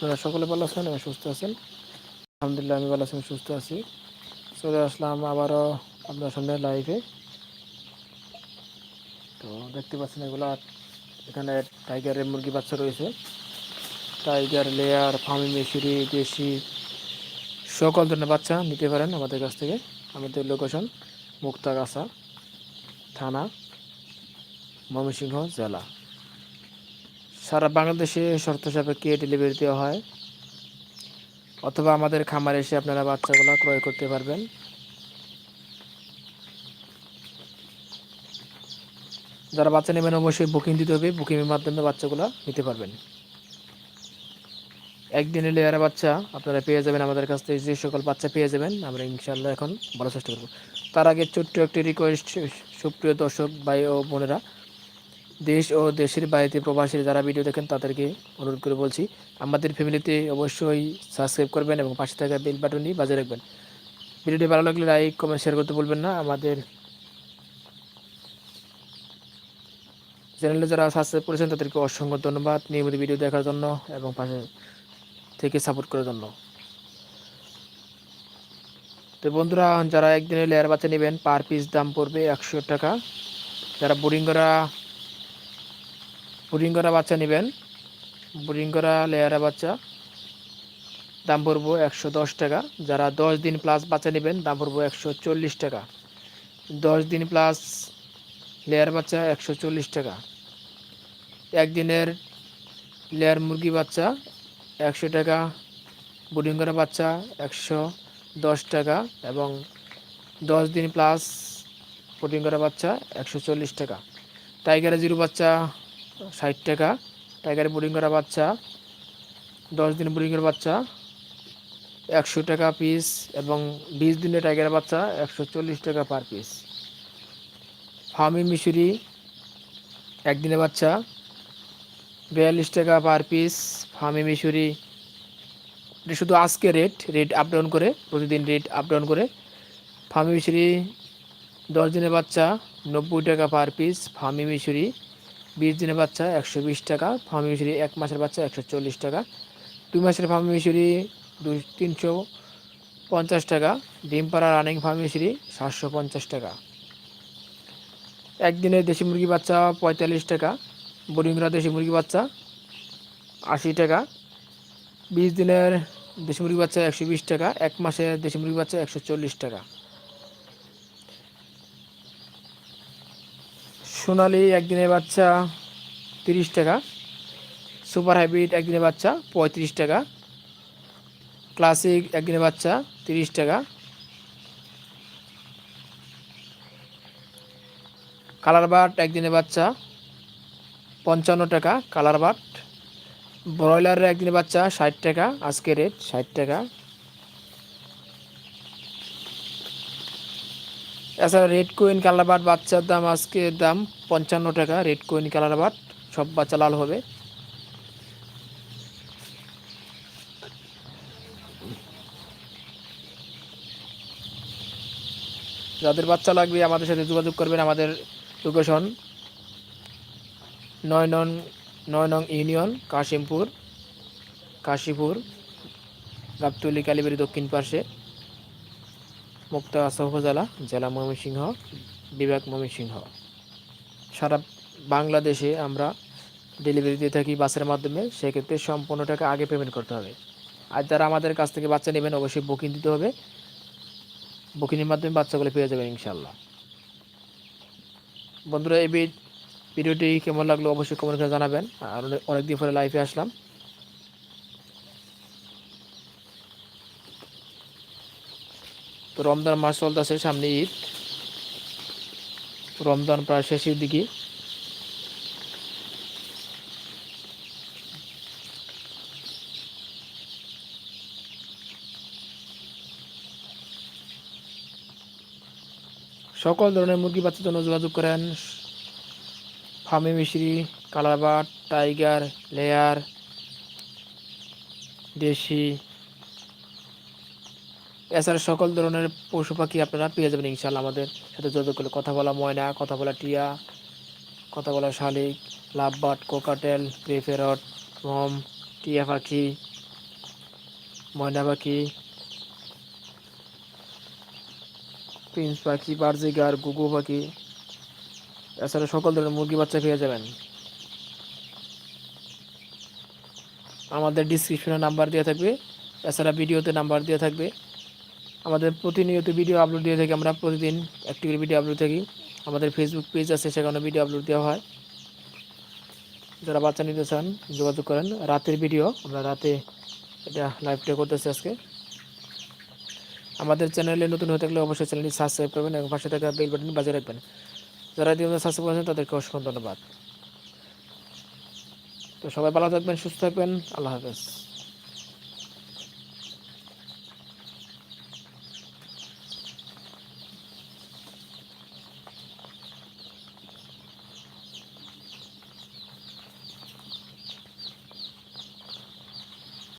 আপনারা সকলে ভালো আছেন এবং সুস্থ আছেন। আলহামদুলিল্লাহ, আমি ভালো আছি সুস্থ আছি। চলে আসলাম আবারও আপনার সামনে লাইভে তো দেখতে পাচ্ছেন এগুলো, এখানে টাইগারের মুরগি বাচ্চা রয়েছে। টাইগার লেয়ার ফার্মি মেশিরি, দেশি, সকল ধরনের বাচ্চা নিতে পারেন আমাদের কাছ থেকে। আমাদের লোকেশন মুক্তাগাছা থানা, ময়মনসিংহ জেলা। সারা বাংলাদেশে শর্ত সাপেক্ষে ডেলিভারি দেওয়া হয়। অথবা আমাদের খামারে এসে আপনারা বাচ্চাগুলো ক্রয় করতে পারবেন। যারা বাচ্চা নেবেন অবশ্যই বুকিং দিতে হবে। বুকিংয়ের মাধ্যমে বাচ্চাগুলো নিতে পারবেন। একদিনে লেয়ারে বাচ্চা আপনারা পেয়ে যাবেন আমাদের কাছ থেকে। যে সকল বাচ্চা পেয়ে যাবেন, আমরা ইনশাল্লাহ এখন বলার চেষ্টা করব। তার আগে ছোট্ট একটি রিকোয়েস্ট সুপ্রিয় দর্শক, ভাই ও বোনেরা। দেশ ও দেশের বাইরে প্রবাসী যারা ভিডিও দেখেন তাদেরকে অনুরোধ করে বলছি, আমাদের ফ্যামিলিতে অবশ্যই সাবস্ক্রাইব করবেন এবং পাশে থাকা বেল বাটনটি বাজিয়ে রাখবেন। ভিডিওটি ভালো লাগলে লাইক, কমেন্ট, শেয়ার করতে বলবেন না। আমাদের চ্যানেলে যারা সাবস্ক্রাইব করেছেন তাদেরকে অসংখ্য ধন্যবাদ নিয়মিত ভিডিও দেখার জন্য এবং পাশে থেকে সাপোর্ট করার জন্য। তো বন্ধুরা, যারা একদিনে লেয়ার বাচ্চা নেবেন পার পিস দাম পড়বে একশো টাকা। যারা বোরিং করা বোরিং করা বাচ্চা নেবেন। বোরিং করা লেয়ারা বাচ্চা। দাম পড়ব একশো দশ টাকা। যারা দশ দিন প্লাস বাচ্চা নেবেন, দাম পড়ব একশো চল্লিশ টাকা। দশ দিন প্লাস লেয়ার বাচ্চা একশো চল্লিশ টাকা। একদিনের লেয়ার মুরগি বাচ্চা একশো টাকা বোর্ডিং করা বাচ্চা একশো দশ টাকা এবং দশ দিন প্লাস বোর্ডিং করা বাচ্চা একশো চল্লিশ টাকা। টাইগারের জিরো বাচ্চা ষাট টাকা। টাইগার বোর্ডিং করা বাচ্চা, দশ দিন বোর্ডিংয়ের বাচ্চা, একশো টাকা পিস এবং বিশ দিনের টাইগার বাচ্চা, একশো চল্লিশ টাকা পার পিস ফার্মি মিশুরি একদিনের বাচ্চা, বিয়াল্লিশ টাকা পার পিস ফার্মি মিশুরি এটা শুধু আজকে রেট রেট আপ ডাউন করে, প্রতিদিন রেট আপ ডাউন করে। ফার্মি মিশুরি দশ দিনের বাচ্চা, নব্বই টাকা পার পিস ফার্মি মিশুরি বিশ দিনের বাচ্চা একশো বিশ টাকা, ফার্মি মিশুরি এক মাসের বাচ্চা একশো চল্লিশ টাকা। দুই মাসের ফার্মি মিশুরি তিনশো পঞ্চাশ টাকা, ডিম পাড়া রানিং ফার্মি মিশুরি সাতশো পঞ্চাশ টাকা। একদিনের দেশি মুরগি বাচ্চা পঁয়তাল্লিশ টাকা বোরিংরা দেশি মুরগি বাচ্চা আশি টাকা। বিশ দিনের দেশি মুরগি বাচ্চা একশো বিশ টাকা, এক মাসের দেশি মুরগি বাচ্চা একশো চল্লিশ টাকা। সোনালি একদিনের বাচ্চা তিরিশ টাকা, সুপার হাইব্রিড একদিনের বাচ্চা পঁয়ত্রিশ টাকা, ক্লাসিক একদিনের বাচ্চা তিরিশ টাকা। কালার বাট একদিনের বাচ্চা পঞ্চান্ন টাকা, কালার বাট ব্রয়লারের একদিনের বাচ্চা ষাট টাকা আজকে রেট ষাট টাকা। এছাড়া রেড কুইন কালার বাট বাচ্চার দাম আজকে দাম পঞ্চান্ন টাকা। রেড কুইন কালার বাট সব বাচ্চা লাল হবে। যাদের বাচ্চা লাগবে আমাদের সাথে যোগাযোগ করবেন, আমাদের লোকেশন নয় নং নয় নং ইউনিয়ন, কাশিমপুর, কাশীপুর, গাবতলি, কালীবাড়ি দক্ষিণ পাশে। মুক্তাগাছা উপজেলা, জেলা ময়মনসিংহ, বিভাগ ময়মনসিংহ। সারা বাংলাদেশে আমরা ডেলিভারি দিয়ে থাকি বাসের মাধ্যমে, সেক্ষেত্রে সম্পূর্ণ টাকা আগে পেমেন্ট করতে হবে। আর যারা আমাদের কাছ থেকে বাচ্চা নেবেন, অবশ্যই বুকিং দিতে হবে। বুকিংয়ের মাধ্যমে বাচ্চাগুলো পেয়ে যাবেন ইনশাল্লাহ বন্ধুরা, এই ভিডিওটি কেমন লাগল অবশ্যই কমেন্ট করে জানাবেন। আর অনেক দিন পরে লাইভে আসলাম। তো রমজান মাস চলতেছে সামনে ঈদ। রমজান প্রায় শেষের দিকে। সকল ধরনের মুরগি বাচ্চার জন্য যোগাযোগ করেন। ফার্মি মিশ্রি কালারবাট টাইগার, লেয়ার, দেশি এছাড়া সকল ধরনের পশু পাখি আপনারা পেয়ে যাবেন ইনশাল্লাহ আমাদের সাথে যোগাযোগ করলে। কথা বলা ময়না, কথা বলা টিয়া, কথা বলা শালিক লাভবাট কোকাটেল প্রেফেরট রম টিয়া পাখি, ময়না পাখি, প্রিন্স পাখি, বার্জিগার, গুগু পাখি, এছাড়া সকল ধরনের মুরগি বাচ্চা পেয়ে যাবেন। আমাদের ডিসক্রিপশনে নাম্বার দেওয়া থাকবে, এছাড়া ভিডিওতে নাম্বার দেওয়া থাকবে। আমাদের প্রতিনিয়ত ভিডিও আপলোড দিয়ে থাকি, আমরা প্রতিদিন একটি ভিডিও আপলোড থাকি। আমাদের ফেসবুক পেজ আছে, সেখানে ভিডিও আপলোড দেওয়া হয়। যারা বাচ্চা নিতে চান, যোগাযোগ করেন। রাতের ভিডিও আমরা রাতে এটা লাইভ লাইভটা করতেছি আজকে। আমাদের চ্যানেলে নতুন হয়ে থাকলে অবশ্যই চ্যানেলটি সাবস্ক্রাইব করবেন এবং পাশে থাকা বেল বাটন বাজিয়ে রাখবেন। যারা ইতিমধ্যে সাবস্ক্রাইব করেছেন তাদেরকে অসংখ্য ধন্যবাদ। তো সবাই ভালো থাকবেন, সুস্থ থাকবেন। আল্লাহ হাফেজ।